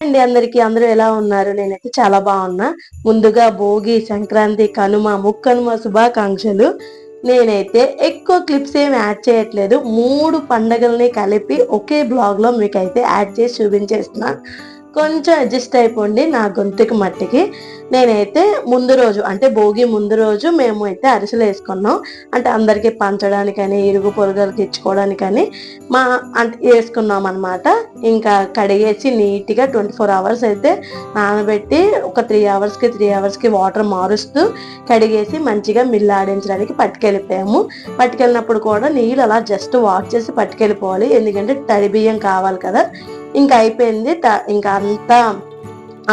అండి అందరికి. అందరూ ఎలా ఉన్నారు? నేనైతే చాలా బాగున్నా. ముందుగా భోగి సంక్రాంతి కనుమ ముక్కనుమ శుభాకాంక్షలు. నేనైతే ఎక్కువ క్లిప్స్ ఏమి యాడ్ చేయట్లేదు. మూడు పండగల్ని కలిపి ఒకే బ్లాగ్లో మీకైతే యాడ్ చేసి చూపించేస్తున్నాను. కొంచెం అడ్జస్ట్ అయిపోండి నా గొంతుకి మట్టికి. నేనైతే ముందు రోజు అంటే భోగి ముందు రోజు మేము అయితే అరిసెలు వేసుకున్నాం. అంటే అందరికీ పంచడానికని ఇరుగు పొరుగులకి ఇచ్చుకోవడానికని మా అంటే వేసుకున్నాం అనమాట ఇంకా కడిగేసి నీట్గా ట్వంటీ ఫోర్ అవర్స్ అయితే నానబెట్టి ఒక త్రీ అవర్స్కి త్రీ అవర్స్కి వాటర్ మారుస్తూ కడిగేసి మంచిగా మిల్లు ఆడించడానికి పట్టుకెళ్ళిపోయాము. పట్టుకెళ్ళినప్పుడు కూడా నీళ్ళు అలా జస్ట్ వాష్ చేసి పట్టుకెళ్ళిపోవాలి. ఎందుకంటే తడి బియ్యం కావాలి కదా. ఇంకా అయిపోయింది. ఇంకా అంతా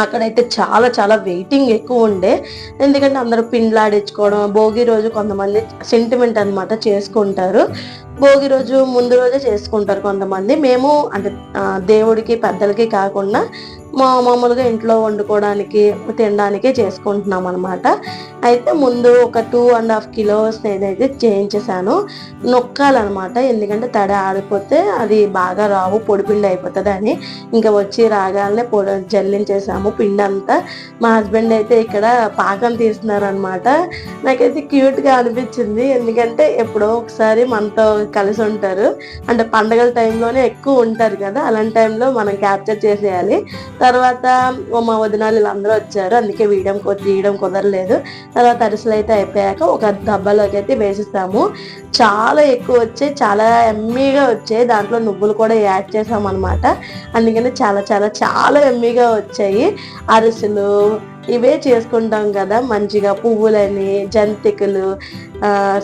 అక్కడైతే చాలా చాలా వెయిటింగ్ ఎక్కువ ఉండే. ఎందుకంటే అందరూ పిండ్లాడించుకోవడం భోగి రోజు కొంతమంది సెంటిమెంట్ అనమాట చేసుకుంటారు. భోగి రోజు ముందు రోజే చేసుకుంటారు కొంతమంది. మేము అంటే దేవుడికి పెద్దలకి కాకుండా మా మామూలుగా ఇంట్లో వండుకోవడానికి తినడానికి చేసుకుంటున్నాం అనమాట అయితే ముందు ఒక టూ అండ్ హాఫ్ కిలోస్ ఏదైతే చేయించేసాను నొక్కాలన్నమాట. ఎందుకంటే తడ ఆడిపోతే అది బాగా రావు పొడి పిండి అయిపోతుంది అని ఇంకా వచ్చి రాగానే పొడి జల్లించేసాము పిండి అంతా మా హస్బెండ్ అయితే ఇక్కడ పాకం తీస్తున్నారనమాట నాకైతే క్యూట్గా అనిపించింది. ఎందుకంటే ఎప్పుడో ఒకసారి మనతో కలిసి ఉంటారు. అంటే పండగల టైంలోనే ఎక్కువ ఉంటారు కదా అలాంటి టైంలో మనం క్యాప్చర్ చేసేయాలి. తర్వాత మా వదినాలు వీళ్ళందరూ వచ్చారు. అందుకే వీయడం తీయడం కుదరలేదు. తర్వాత అరిసెలు అయితే అయిపోయాక ఒక డబ్బాలోకి అయితే వేసిస్తాము చాలా ఎక్కువ వచ్చాయి. చాలా ఎమ్మీగా వచ్చాయి. దాంట్లో నువ్వులు కూడా యాడ్ చేసాం అనమాట అందుకని చాలా చాలా చాలా ఎమ్మీగా వచ్చాయి. అరిసెలు ఇవే చేసుకుంటాం కదా. మంచిగా పువ్వులని జంతికలు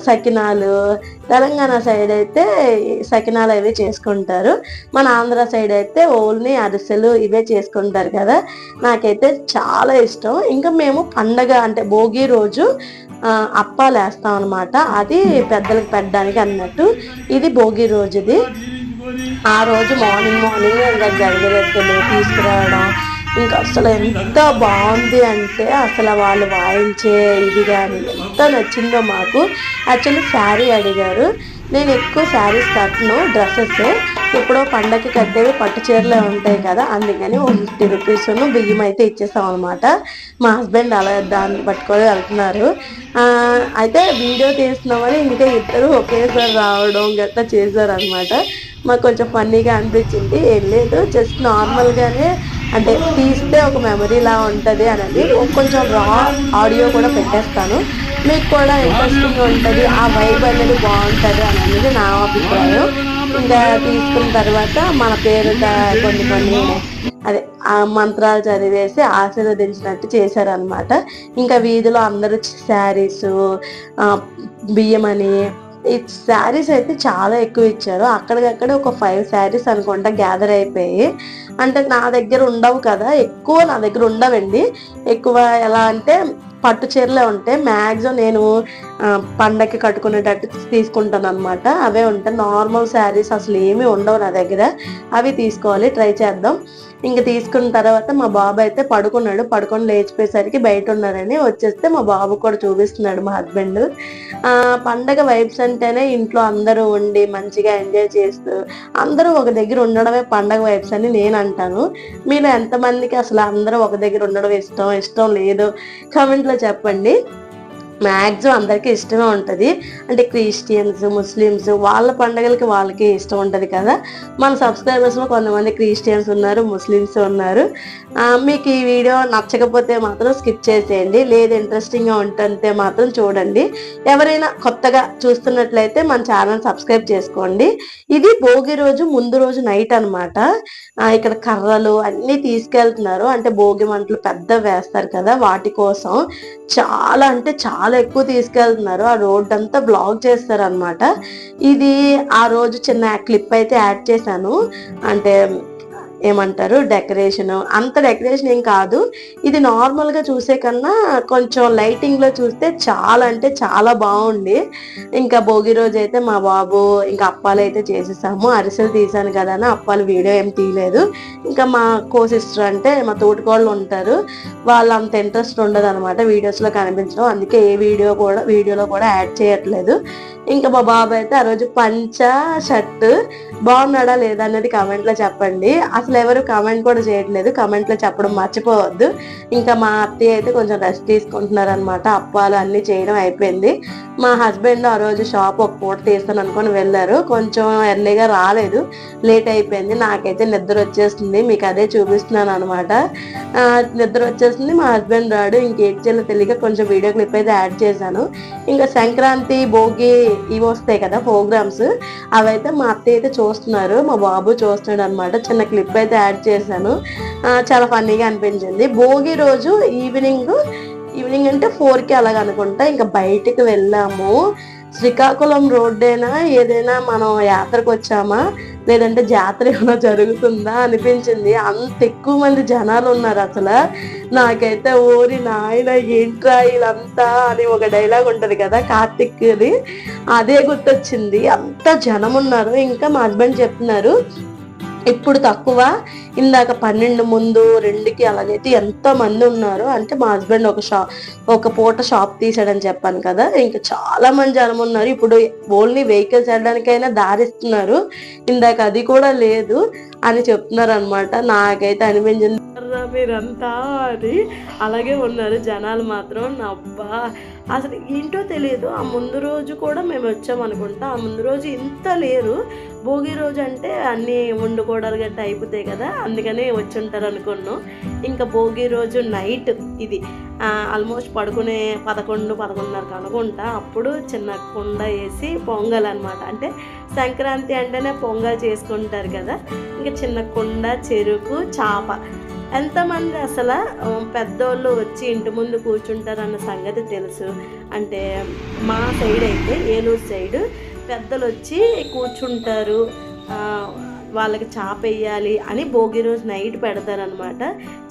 సకినాలు. తెలంగాణ సైడ్ అయితే సకినాలు అవి చేసుకుంటారు. మన ఆంధ్ర సైడ్ అయితే ఓన్లీ అరిసెలు ఇవే చేసుకుంటారు కదా. నాకైతే చాలా ఇష్టం. ఇంకా మేము పండగ అంటే భోగి రోజు అప్పాలు వేస్తాం అనమాట అది పెద్దలకు పెట్టడానికి అన్నట్టు. ఇది భోగి రోజుది. ఆ రోజు మార్నింగ్ మార్నింగ్ ఇంకా గడిగరెత్తులు తీసుకురావడం ఇంకా అసలు ఎంత బాగుంది అంటే అసలు వాళ్ళు వాయించే ఇది కానీ ఎంత నచ్చిందో మాకు. యాక్చువల్లీ శారీ అడిగారు. నేను ఎక్కువ శారీస్ కట్టను డ్రెస్సెస్. ఎప్పుడో పండగకి కట్టేవి పట్టు చీరలే ఉంటాయి కదా అందుకని ఒక ఫిఫ్టీ రూపీస్ బియ్యం అయితే ఇచ్చేస్తాం అనమాట మా హస్బెండ్ అలా దాన్ని పట్టుకొని వెళ్తున్నారు. అయితే వీడియో తీస్తున్నామని ఇంకా ఇద్దరు ఒకేసారి రావడం గట్రా చేశారు అనమాట మాకు కొంచెం ఫన్నీగా అనిపించింది. ఏం లేదు జస్ట్ నార్మల్గానే అంటే తీస్తే ఒక మెమరీలా ఉంటుంది అనేది కొంచెం రా ఆడియో కూడా పెట్టేస్తాను. మీకు కూడా ఇంట్రెస్టింగ్ ఉంటుంది. ఆ వైబ్ అనేది బాగుంటుంది అనేది నా అభిప్రాయం. ఇంకా తీసుకున్న తర్వాత మన పేరు కొన్ని కొన్ని అదే ఆ మంత్రాలు చదివేసి ఆశీర్వదించినట్టు చేశారనమాట ఇంకా వీధిలో అందరూ శారీస్ బియ్యం అని శారీస్ అయితే చాలా ఎక్కువ ఇచ్చారు. అక్కడికక్కడే ఒక ఫైవ్ శారీస్ అనుకుంటా గ్యాదర్ అయిపోయి. అంటే నా దగ్గర ఉండవు కదా. ఎక్కువ నా దగ్గర ఉండవండి. ఎక్కువ ఎలా అంటే పట్టు చీరలే ఉంటే మ్యాక్సిమం నేను పండగకి కట్టుకునేటట్టు తీసుకుంటాను అనమాట అవే ఉంటాయి. నార్మల్ శారీస్ అసలు ఏమీ ఉండవు నా దగ్గర. అవి తీసుకోవాలి ట్రై చేద్దాం. ఇంక తీసుకున్న తర్వాత మా బాబు అయితే పడుకున్నాడు. పడుకొని లేచిపోయేసరికి బయట ఉన్నారని వచ్చేస్తే మా బాబు కూడా చూపిస్తున్నాడు మా హస్బెండ్. పండగ వైబ్స్ అంటేనే ఇంట్లో అందరూ ఉండి మంచిగా ఎంజాయ్ చేస్తూ అందరూ ఒక దగ్గర ఉండడమే పండగ వైబ్స్ అని నేను అంటాను. మీరు ఎంతమందికి అసలు అందరూ ఒక దగ్గర ఉండడం ఇష్టం ఇష్టం లేదు? కమెంట్లో చెప్పండి. మ్యాక్సిమం అందరికీ ఇష్టమే ఉంటుంది. అంటే క్రిస్టియన్స్ ముస్లిమ్స్ వాళ్ళ పండుగలకి వాళ్ళకి ఇష్టం ఉంటుంది కదా. మన సబ్స్క్రైబర్స్లో కొంతమంది క్రిస్టియన్స్ ఉన్నారు ముస్లిమ్స్ ఉన్నారు. మీకు ఈ వీడియో నచ్చకపోతే మాత్రం స్కిప్ చేసేయండి. లేదు ఇంట్రెస్టింగ్గా ఉంటుంటే మాత్రం చూడండి. ఎవరైనా కొత్తగా చూస్తున్నట్లయితే మన ఛానల్ సబ్స్క్రైబ్ చేసుకోండి. ఇది భోగి రోజు ముందు రోజు నైట్ అనమాట ఇక్కడ కర్రలు అన్నీ తీసుకెళ్తున్నారు. అంటే భోగి మంటలు పెద్ద వేస్తారు కదా వాటి కోసం. చాలా అంటే చాలా ఎక్కువ తీసుకెళ్తున్నారు. ఆ రోడ్ అంతా బ్లాక్ చేస్తారు అనమాట ఇది ఆ రోజు చిన్న క్లిప్ అయితే యాడ్ చేశాను. అంటే ఏమంటారు డెకరేషన్ అంత డెకరేషన్ ఏం కాదు. ఇది నార్మల్గా చూసే కన్నా కొంచెం లైటింగ్లో చూస్తే చాలా అంటే చాలా బాగుంది. ఇంకా భోగి రోజు అయితే మా బాబు ఇంకా అప్పాలు అయితే చేసేసాము. అరిసెలు తీసాను కదా అని అప్పాలు వీడియో ఏం తీయలేదు. ఇంకా మా కో సిస్టర్ అంటే మా తోటికోళ్ళు ఉంటారు. వాళ్ళు అంత ఇంట్రెస్ట్ ఉండదు అనమాట వీడియోస్లో కనిపించడం. అందుకే ఏ వీడియో కూడా వీడియోలో కూడా యాడ్ చేయట్లేదు. ఇంకా మా బాబు అయితే ఆ రోజు పంచ షర్ట్ బాగున్నాడా లేదా అనేది కామెంట్లో చెప్పండి. అసలు అసలు ఎవరు కామెంట్ కూడా చేయట్లేదు. కామెంట్లో చెప్పడం మర్చిపోవద్దు. ఇంకా మా అత్తయ్య అయితే కొంచెం రెస్ట్ తీసుకుంటున్నారు అనమాట అప్పాలు అన్నీ చేయడం అయిపోయింది. మా హస్బెండ్ ఆ రోజు షాప్ ఒక పూట తీస్తాను అనుకొని వెళ్ళారు. కొంచెం ఎర్లీగా రాలేదు. లేట్ అయిపోయింది. నాకైతే నిద్ర వచ్చేస్తుంది. మీకు అదే చూపిస్తున్నాను అనమాట నిద్ర వచ్చేసింది మా హస్బెండ్ రాడు. ఇంకేం చేయాలో తెలియక కొంచెం వీడియో క్లిప్ అయితే యాడ్ చేశాను. ఇంకా సంక్రాంతి భోగి ఇవి వస్తాయి కదా ప్రోగ్రామ్స్ అవైతే మా అత్తయ్య అయితే చూస్తున్నారు. మా బాబు చూస్తున్నాడు అనమాట చిన్న క్లిప్ అయితే యాడ్ చేశాను. చాలా ఫన్నీగా అనిపించింది. భోగి రోజు ఈవినింగ్ ఈవినింగ్ అంటే ఫోర్కి అలాగ అనుకుంటా. ఇంకా బయటికి వెళ్ళాము. శ్రీకాకుళం రోడ్డేనా ఏదైనా మనం యాత్రకు వచ్చామా లేదంటే జాతర ఏమైనా జరుగుతుందా అనిపించింది. అంత ఎక్కువ మంది జనాలు ఉన్నారు అసలు. నాకైతే ఓరి నాయన ఏంట్రా వీళ్ళంతా అని ఒక డైలాగ్ ఉంటుంది కదా కార్తిక్ది. అదే గుర్తొచ్చింది. అంత జనం ఉన్నారు. ఇంకా మా హస్బెండ్ చెప్తున్నారు ఇప్పుడు తక్కువ. ఇందాక పన్నెండు ముందు రెండుకి అలాగైతే ఎంతో మంది ఉన్నారు అంటే మా హస్బెండ్ ఒక షాప్ ఒక పూట షాప్ తీసాడని చెప్పాను కదా. ఇంకా చాలా మంది జనం ఉన్నారు. ఇప్పుడు ఓన్లీ వెహికల్స్ వెళ్ళడానికైనా దారిస్తున్నారు. ఇందాక అది కూడా లేదు అని చెప్తున్నారు అనమాట నాకైతే అనిపించింది మీరంతా అని అలాగే ఉన్నారు జనాలు మాత్రం. నవ్వా అసలు ఏంటో తెలియదు ఆ ముందు రోజు కూడా మేము వచ్చాం అనుకుంటా. ఆ ముందు రోజు ఇంత లేరు. భోగి రోజు అంటే అన్నీ వండుకోవడాలు గట్రా అయిపోతాయి కదా. అందుకనే వచ్చి ఉంటారు అనుకున్నాం. ఇంకా భోగి రోజు నైట్ ఇది. ఆల్మోస్ట్ పడుకునే పదకొండు పదకొండున్నరకు అనుకుంటా అప్పుడు చిన్న కుండ వేసి పొంగల్ అనమాట అంటే సంక్రాంతి అంటేనే పొంగల్ చేసుకుంటారు కదా. ఇంకా చిన్న కుండ చెరుకు చాప. ఎంతమంది అసలు పెద్దోళ్ళు వచ్చి ఇంటి ముందు కూర్చుంటారు అన్న సంగతి తెలుసు. అంటే మా సైడ్ అయితే ఏలూరు సైడ్ పెద్దలు వచ్చి కూర్చుంటారు. వాళ్ళకి చాప వేయాలి అని భోగి రోజు నైట్ పెడతారనమాట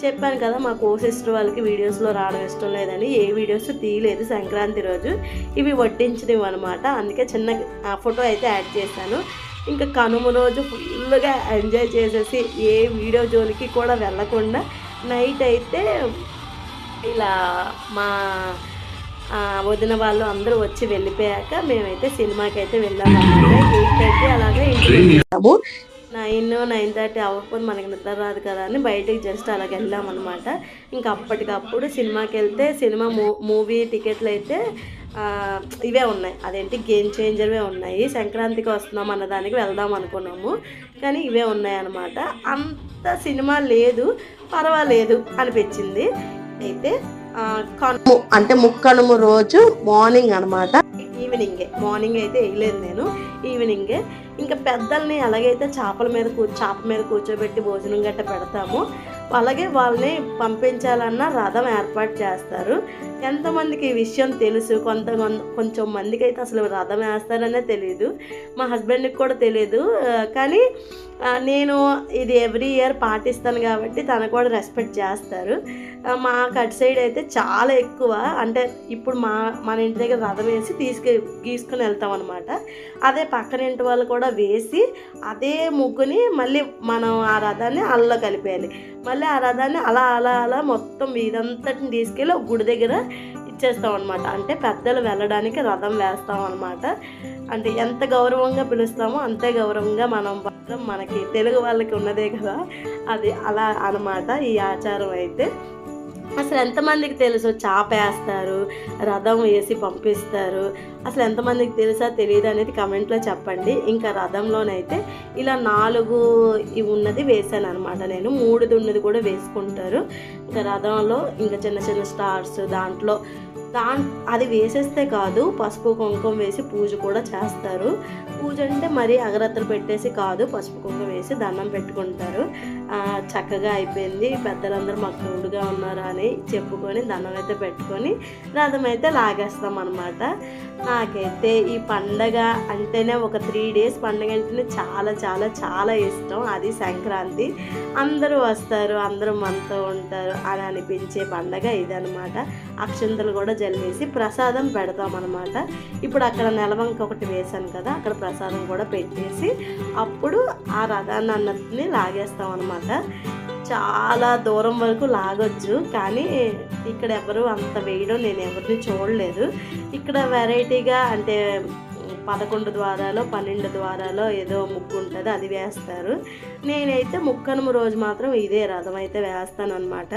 చెప్పాను కదా మా కో సిస్టర్ వాళ్ళకి వీడియోస్లో రావడం ఇష్టం లేదని ఏ వీడియోస్ తీయలేదు సంక్రాంతి రోజు. ఇవి వడ్డించడం అనమాట అందుకే చిన్న ఆ, ఫోటో అయితే యాడ్ చేశాను. ఇంకా కనుమ రోజు ఫుల్గా ఎంజాయ్ చేసేసి ఏ వీడియో జోలికి కూడా వెళ్ళకుండా నైట్ అయితే ఇలా మా వదిన వాళ్ళు అందరూ వచ్చి వెళ్ళిపోయాక మేమైతే సినిమాకి అయితే వెళ్ళాము ఎయిట్ థర్టీ అలాగే ఇంటికి వచ్చాము నైన్ నైన్ థర్టీ అవ్వకపోతే మనకి నిద్ర రాదు కదా అని బయటికి జస్ట్ అలాగ వెళ్ళామన్నమాట. ఇంకా అప్పటికప్పుడు సినిమాకి వెళ్తే సినిమా మూవీ టికెట్లు అయితే ఇవే ఉన్నాయి. అదేంటి? గేమ్ చేంజర్వే ఉన్నాయి. సంక్రాంతికి వస్తున్నాం అన్నదానికి వెళ్దాం అనుకున్నాము. కానీ ఇవే ఉన్నాయి అన్నమాట అంత సినిమా లేదు. పర్వాలేదు అనిపించింది. అయితే కనుము అంటే ముక్కనుము రోజు మార్నింగ్ అన్నమాట. ఈవినింగే. మార్నింగ్ అయితే వేయలేదు నేను. ఈవినింగే ఇంకా పెద్దల్ని ఎలాగైతే చేపల మీద కూ చేప మీద కూర్చోబెట్టి భోజనం గట్ట పెడతామో. అలాగే వాళ్ళని పంపించాలన్న రథం ఏర్పాటు చేస్తారు. ఎంతమందికి ఈ విషయం తెలుసు? కొంత కొంచెం మందికి అయితే అసలు రథం వేస్తారనే తెలియదు మా హస్బెండ్కి కూడా తెలియదు కానీ నేను ఇది ఎవ్రీ ఇయర్ పాటిస్తాను కాబట్టి తను కూడా రెస్పెక్ట్ చేస్తారు. మా కట్ సైడ్ అయితే చాలా ఎక్కువ. అంటే ఇప్పుడు మా మన ఇంటి దగ్గర రథం వేసి తీసుకు గీసుకుని వెళ్తాం అనమాట అదే పక్కన ఇంటి వాళ్ళు కూడా వేసి అదే ముగ్గుని మళ్ళీ మనం ఆ రథాన్ని అల్లలో కలిపేయాలి. మళ్ళీ ఆ రథాన్ని అలా అలా అలా మొత్తం వీధంతటిని తీసుకెళ్ళి ఒక గుడి దగ్గర ఇచ్చేస్తాం అనమాట అంటే పెద్దలు వెళ్ళడానికి రథం వేస్తాం అనమాట అంటే ఎంత గౌరవంగా పిలుస్తామో అంతే గౌరవంగా మనం మనకి తెలుగు వాళ్ళకి ఉన్నదే కదా. అది అలా అన్నమాట ఈ ఆచారం అయితే. అసలు ఎంతమందికి తెలుసు? చాప వేస్తారు రథం వేసి పంపిస్తారు. అసలు ఎంతమందికి తెలుసా తెలియదు అనేది కమెంట్లో చెప్పండి. ఇంకా రథంలోనైతే ఇలా నాలుగు ఇవి ఉన్నది వేసాను అనమాట నేను. మూడుది ఉన్నది కూడా వేసుకుంటారు. ఇంకా రథంలో ఇంకా చిన్న చిన్న స్టార్స్ దాంట్లో దాన్ అది వేసేస్తే కాదు పసుపు కుంకుమ వేసి పూజ కూడా చేస్తారు. పూజ అంటే మరీ అగరత్తులు పెట్టేసి కాదు పసుపు కుంకుమ వేసి దండం పెట్టుకుంటారు. చక్కగా అయిపోయింది. పెద్దలందరూ మాకు తోడుగా ఉన్నారు అని చెప్పుకొని దండం అయితే పెట్టుకొని రథం అయితే లాగేస్తాం అనమాట నాకైతే ఈ పండగ అంటేనే ఒక త్రీ డేస్ పండగ అంటేనే చాలా చాలా చాలా ఇష్టం. అది సంక్రాంతి. అందరూ వస్తారు అందరూ మనతో ఉంటారు అని అనిపించే పండగ ఇదనమాట అక్షంతలు కూడా జల్లేసి ప్రసాదం పెడతాం అనమాట ఇప్పుడు అక్కడ నెలవంక ఒకటి వేశాను కదా అక్కడ ప్రసాదం కూడా పెట్టేసి అప్పుడు ఆ రథాన్ని అన్నట్టుని లాగేస్తాం అనమాట చాలా దూరం వరకు లాగొచ్చు కానీ ఇక్కడ ఎవరు అంత వేయడం నేను ఎవరిని చూడలేదు. ఇక్కడ వెరైటీగా అంటే పదకొండు ద్వారాలో పన్నెండు ద్వారాలో ఏదో ముక్కు ఉంటుంది అది వేస్తారు. నేనైతే ముక్కనుమ రోజు మాత్రం ఇదే రథం అయితే వేస్తాను అనమాట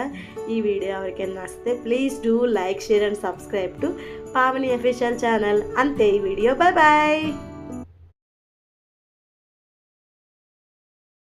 ఈ వీడియో ఎవరికైనా నచ్చితే please do like share and subscribe to Pavani official channel. అంతే ఈ వీడియో. Bye bye